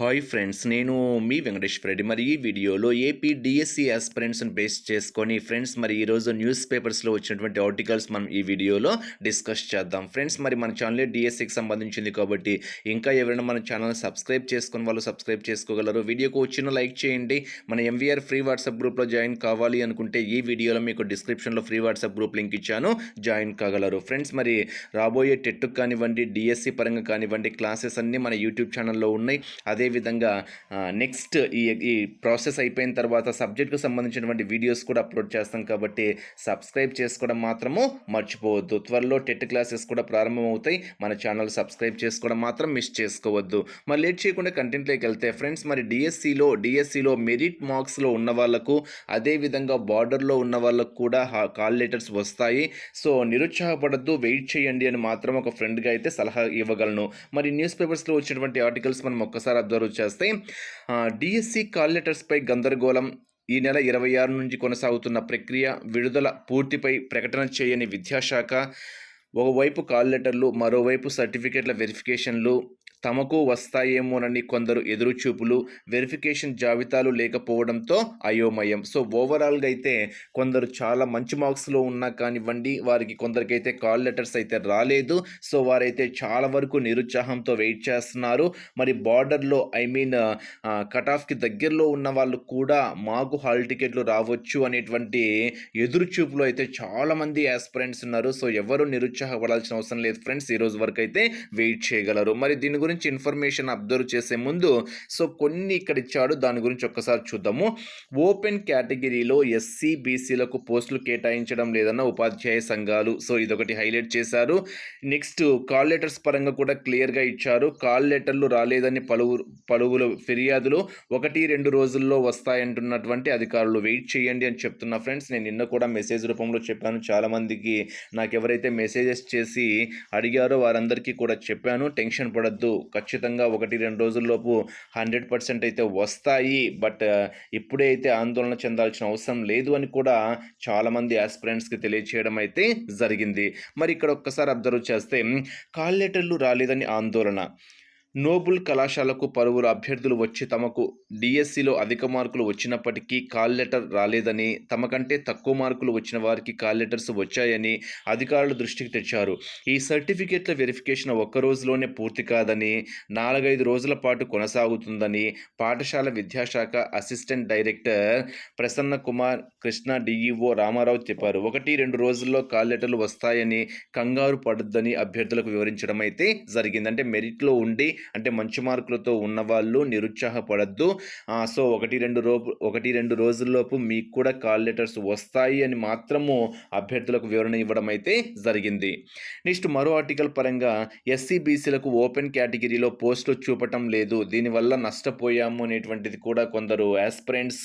Hi friends నేను మీ వెంకటేష్ రెడ్డి. మరి ఈ వీడియోలో ఏపీ డిఎస్సి ఆస్పిరెంట్స్ని బేస్ చేసుకొని ఫ్రెండ్స్ మరి ఈరోజు న్యూస్ పేపర్స్లో వచ్చినటువంటి ఆర్టికల్స్ మనం ఈ వీడియోలో డిస్కస్ చేద్దాం. ఫ్రెండ్స్ మరి మన ఛానల్ డిఎస్సికి సంబంధించింది కాబట్టి ఇంకా ఎవరైనా మన ఛానల్ సబ్స్క్రైబ్ చేసుకుని వాళ్ళు సబ్స్క్రైబ్ చేసుకోగలరు. వీడియోకి వచ్చిన లైక్ చేయండి. మన ఎంవీఆర్ ఫ్రీ వాట్సాప్ గ్రూప్లో జాయిన్ కావాలి అనుకుంటే ఈ వీడియోలో మీకు డిస్క్రిప్షన్లో ఫ్రీ వాట్సాప్ గ్రూప్ లింక్ ఇచ్చాను. జాయిన్ కాగలరు. ఫ్రెండ్స్ మరి రాబోయే టెట్కు కానివ్వండి డిఎస్సి పరంగా కానివ్వండి క్లాసెస్ అన్నీ మన యూట్యూబ్ ఛానల్లో ఉన్నాయి. అదే అదేవిధంగా నెక్స్ట్ ఈ ఈ ప్రాసెస్ అయిపోయిన తర్వాత సబ్జెక్ట్కు సంబంధించినటువంటి వీడియోస్ కూడా అప్లోడ్ చేస్తాం కాబట్టి సబ్స్క్రైబ్ చేసుకోవడం మాత్రము మర్చిపోవద్దు. త్వరలో టెట్ క్లాసెస్ కూడా ప్రారంభమవుతాయి. మన ఛానల్ సబ్స్క్రైబ్ చేసుకోవడం మాత్రం మిస్ చేసుకోవద్దు. మరి లేట్ చేయకుండా కంటెంట్లోకి వెళ్తే ఫ్రెండ్స్ మరి డిఎస్సిలో డిఎస్సిలో మెరిట్ మార్క్స్లో ఉన్న వాళ్ళకు అదేవిధంగా బార్డర్లో ఉన్న వాళ్ళకు కూడా కాల్ లెటర్స్ వస్తాయి. సో నిరుత్సాహపడద్దు వెయిట్ చేయండి అని మాత్రం ఒక ఫ్రెండ్గా అయితే సలహా ఇవ్వగలను. మరి న్యూస్ పేపర్స్లో వచ్చినటువంటి ఆర్టికల్స్ మనం ఒక్కసారి అబ్జర్వ్ చేస్తే డిఎస్సి కాల్ లెటర్స్పై గందరగోళం ఈ నెల ఇరవై ఆరు నుంచి కొనసాగుతున్న ప్రక్రియ విడుదల పూర్తిపై ప్రకటన చేయని విద్యాశాఖ ఒకవైపు కాల్ లెటర్లు మరోవైపు సర్టిఫికేట్ల వెరిఫికేషన్లు తమకు వస్తాయేమోనని కొందరు ఎదురుచూపులు వెరిఫికేషన్ జాబితాలు లేకపోవడంతో అయోమయం. సో ఓవరాల్గా అయితే కొందరు చాలా మంచి మార్క్స్లో ఉన్నా కానివ్వండి వారికి కొందరికైతే కాల్ లెటర్స్ అయితే రాలేదు. సో వారైతే చాలా వరకు నిరుత్సాహంతో వెయిట్ చేస్తున్నారు. మరి బార్డర్లో ఐ మీన్ కట్ ఆఫ్కి దగ్గరలో ఉన్న వాళ్ళు కూడా మాకు హాల్ టికెట్లు రావచ్చు అనేటువంటి ఎదురుచూపులో అయితే చాలామంది యాస్పిరెంట్స్ ఉన్నారు. సో ఎవరు నిరుత్సాహపడాల్సిన అవసరం లేదు ఫ్రెండ్స్ ఈరోజు వరకు అయితే వెయిట్ చేయగలరు. మరి దీని గురించి గురించి ఇన్ఫర్మేషన్ అబ్జర్వ్ చేసే ముందు సో కొన్ని ఇక్కడ ఇచ్చాడు. దాని గురించి ఒక్కసారి చూద్దాము. ఓపెన్ కేటగిరీలో ఎస్సీ బీసీలకు పోస్టులు కేటాయించడం లేదన్న ఉపాధ్యాయ సంఘాలు సో ఇదొకటి హైలైట్ చేశారు. నెక్స్ట్ కాల్ లెటర్స్ పరంగా కూడా క్లియర్గా ఇచ్చారు. కాల్ లెటర్లు రాలేదని పలువురు పలువురు ఫిర్యాదులు ఒకటి రెండు రోజుల్లో వస్తాయంటున్నటువంటి అధికారులు. వెయిట్ చేయండి అని చెప్తున్నా ఫ్రెండ్స్ నేను నిన్న కూడా మెసేజ్ రూపంలో చెప్పాను. చాలామందికి నాకు ఎవరైతే మెసేజెస్ చేసి అడిగారో వారందరికీ కూడా చెప్పాను. టెన్షన్ పడద్దు. ఖచ్చితంగా ఒకటి రెండు రోజుల్లోపు హండ్రెడ్ పర్సెంట్ అయితే వస్తాయి. బట్ ఇప్పుడే అయితే ఆందోళన చెందాల్సిన అవసరం లేదు అని కూడా చాలామంది ఆస్పిరెంట్స్కి తెలియచేయడం అయితే జరిగింది. మరి ఇక్కడ ఒక్కసారి అబ్జర్వ్ చేస్తే కాల్ లెటర్లు రాలేదని ఆందోళన. నోబుల్ కళాశాలకు పలువురు అభ్యర్థులు వచ్చి తమకు డిఎస్సిలో అధిక మార్కులు వచ్చినప్పటికీ కాల్ లెటర్ రాలేదని తమ కంటే తక్కువ మార్కులు వచ్చిన వారికి కాల్ లెటర్స్ వచ్చాయని అధికారులు దృష్టికి తెచ్చారు. ఈ సర్టిఫికేట్ల వెరిఫికేషన్ ఒక్క రోజులోనే పూర్తి కాదని నాలుగైదు రోజుల పాటు కొనసాగుతుందని పాఠశాల విద్యాశాఖ assistant director Prasanna Kumar Krishna DEO Ramarao చెప్పారు. ఒకటి రెండు రోజుల్లో కాల్ లెటర్లు వస్తాయని కంగారు పడొద్దని అభ్యర్థులకు వివరించడం అయితే జరిగింది. అంటే మెరిట్లో ఉండి అంటే మంచి మార్కులతో ఉన్నవాళ్ళు నిరుత్సాహపడద్దు. సో ఒకటి రెండు రో ఒకటి రెండు రోజుల్లోపు మీకు కూడా కాల్ లెటర్స్ వస్తాయి అని మాత్రము అభ్యర్థులకు వివరణ ఇవ్వడం అయితే జరిగింది. నెక్స్ట్ మరో ఆర్టికల్ పరంగా ఎస్సీ బీసీలకు ఓపెన్ కేటగిరీలో పోస్టులు చూపటం లేదు. దీనివల్ల నష్టపోయాము అనేటువంటిది కూడా కొందరు ఆస్పిరెంట్స్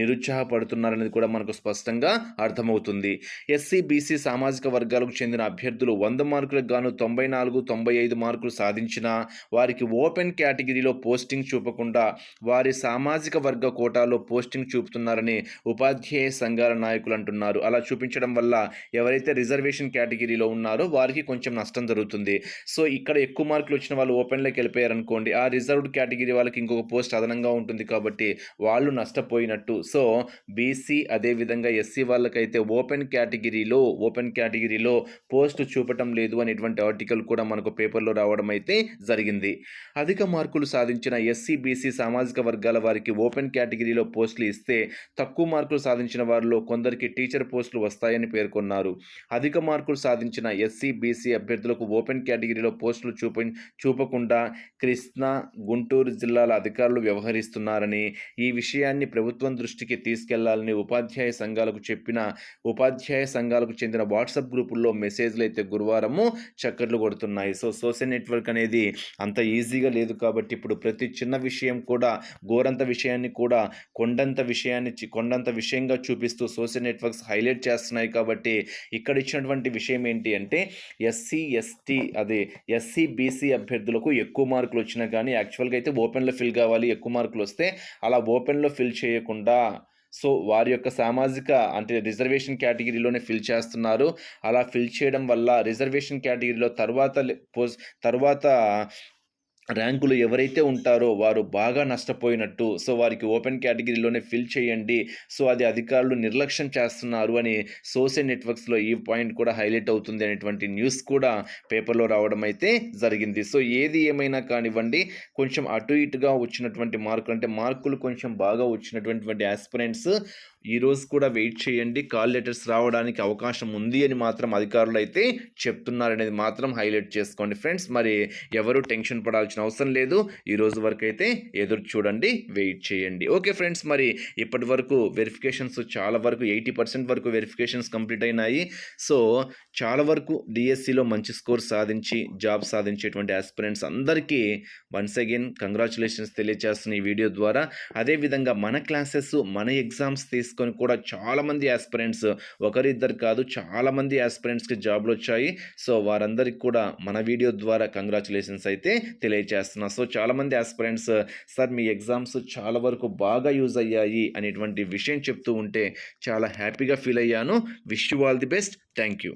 నిరుత్సాహపడుతున్నారనేది కూడా మనకు స్పష్టంగా అర్థమవుతుంది. ఎస్సీ బీసీ సామాజిక వర్గాలకు చెందిన అభ్యర్థులు వంద మార్కులకు గాను తొంభై నాలుగు తొంభై ఐదు మార్కులు సాధించిన వారికి ఓపెన్ కేటగిరీలో పోస్టింగ్ చూపకుండా వారి సామాజిక వర్గ కోటాలో పోస్టింగ్ చూపుతున్నారని ఉపాధ్యాయ సంఘాల నాయకులు అంటున్నారు. అలా చూపించడం వల్ల ఎవరైతే రిజర్వేషన్ కేటగిరీలో ఉన్నారో వారికి కొంచెం నష్టం జరుగుతుంది. సో ఇక్కడ ఎక్కువ మార్కులు వచ్చిన వాళ్ళు ఓపెన్లోకి వెళ్ళిపోయారు అనుకోండి ఆ రిజర్వ్డ్ కేటగిరీ వాళ్ళకి ఇంకొక పోస్ట్ అదనంగా ఉంటుంది కాబట్టి వాళ్ళు నష్టపోయినట్టు. సో బీసీ అదేవిధంగా ఎస్సీ వాళ్ళకైతే ఓపెన్ కేటగిరీలో ఓపెన్ కేటగిరీలో పోస్ట్ చూపటం లేదు అనేటువంటి ఆర్టికల్ కూడా మనకు పేపర్లో రావడం అయితే జరిగింది. ఉంది అధిక మార్కులు సాధించిన ఎస్సీ బీసీ సామాజిక వర్గాల వారికి ఓపెన్ కేటగిరీలో పోస్టులు ఇస్తే తక్కువ మార్కులు సాధించిన వారిలో కొందరికి టీచర్ పోస్టులు వస్తాయని పేర్కొన్నారు. అధిక మార్కులు సాధించిన ఎస్సీ బీసీ అభ్యర్థులకు ఓపెన్ కేటగిరీలో పోస్టులు చూప చూపకుండా కృష్ణా గుంటూరు జిల్లాల అధికారులు వ్యవహరిస్తున్నారని ఈ విషయాన్ని ప్రభుత్వం దృష్టికి తీసుకెళ్ళాలని ఉపాధ్యాయ సంఘాలకు చెప్పిన ఉపాధ్యాయ సంఘాలకు చెందిన వాట్సాప్ గ్రూపుల్లో మెసేజ్లు అయితే గురువారము చక్కర్లు కొడుతున్నాయి. సో సోషల్ నెట్వర్క్ అనేది అంత అంత ఈజీగా లేదు కాబట్టి ఇప్పుడు ప్రతి చిన్న విషయం కూడా గోరంత విషయాన్ని కూడా కొండంత విషయాన్ని కొండంత విషయంగా చూపిస్తూ సోషల్ నెట్వర్క్స్ హైలైట్ చేస్తున్నాయి కాబట్టి ఇక్కడ ఇచ్చినటువంటి విషయం ఏంటి అంటే ఎస్సీ ఎస్టీ అదే ఎస్సీ బీసీ అభ్యర్థులకు ఎక్కువ మార్కులు వచ్చినా కానీ యాక్చువల్గా అయితే ఓపెన్లో ఫిల్ కావాలి ఎక్కువ మార్కులు వస్తే అలా ఓపెన్లో ఫిల్ చేయకుండా సో వారి యొక్క సామాజిక అంటే రిజర్వేషన్ కేటగిరీలోనే ఫిల్ చేస్తున్నారు. అలా ఫిల్ చేయడం వల్ల రిజర్వేషన్ కేటగిరీలో తర్వాత పోస్ట్ తర్వాత ర్యాంకులు ఎవరైతే ఉంటారో వారు బాగా నష్టపోయినట్టు సో వారికి ఓపెన్ కేటగిరీలోనే ఫిల్ చేయండి. సో అది అధికారులు నిర్లక్ష్యం చేస్తున్నారు అని సోషల్ నెట్వర్క్స్లో ఈ పాయింట్ కూడా హైలైట్ అవుతుంది అనేటువంటి న్యూస్ కూడా పేపర్లో రావడం అయితే జరిగింది. సో ఏది ఏమైనా కానివ్వండి కొంచెం అటు ఇటుగా వచ్చినటువంటి మార్కులు అంటే మార్కులు కొంచెం బాగా వచ్చినటువంటి ఆస్పిరెంట్స్ ఈరోజు కూడా వెయిట్ చేయండి. కాల్ లెటర్స్ రావడానికి అవకాశం ఉంది అని మాత్రం అధికారులు అయితే చెప్తున్నారు అనేది మాత్రం హైలైట్ చేసుకోండి. ఫ్రెండ్స్ మరి ఎవరు టెన్షన్ పడాల్సిన అవసరం లేదు. ఈ రోజు వరకు అయితే ఎదురు చూడండి వెయిట్ చేయండి. ఓకే ఫ్రెండ్స్ మరి ఇప్పటి వరకు వెరిఫికేషన్స్ చాలా వరకు ఎయిటీ పర్సెంట్ వరకు వెరిఫికేషన్స్ కంప్లీట్ అయినాయి. సో చాలా వరకు డిఎస్సిలో మంచి స్కోర్ సాధించి జాబ్ సాధించేటువంటి ఆస్పిరెంట్స్ అందరికీ వన్స్ అగైన్ కంగ్రాచులేషన్స్ తెలియజేస్తున్న ఈ వీడియో ద్వారా. అదేవిధంగా మన క్లాసెస్ మన ఎగ్జామ్స్ తీసుకొని కూడా చాలామంది ఆస్పిరెంట్స్ ఒకరిద్దరు కాదు చాలామంది ఆస్పిరెంట్స్కి జాబ్లు వచ్చాయి. సో వారందరికీ కూడా మన వీడియో ద్వారా కంగ్రాచులేషన్స్ అయితే చేస్తున్నా సో చాలామంది ఆస్పిరెంట్స్ సార్ మీ ఎగ్జామ్స్ చాలా వరకు బాగా యూజ్ అయ్యాయి అనేటువంటి విషయం చెప్తూ ఉంటే చాలా హ్యాపీగా ఫీల్ అయ్యాను. Wish you all the best thank you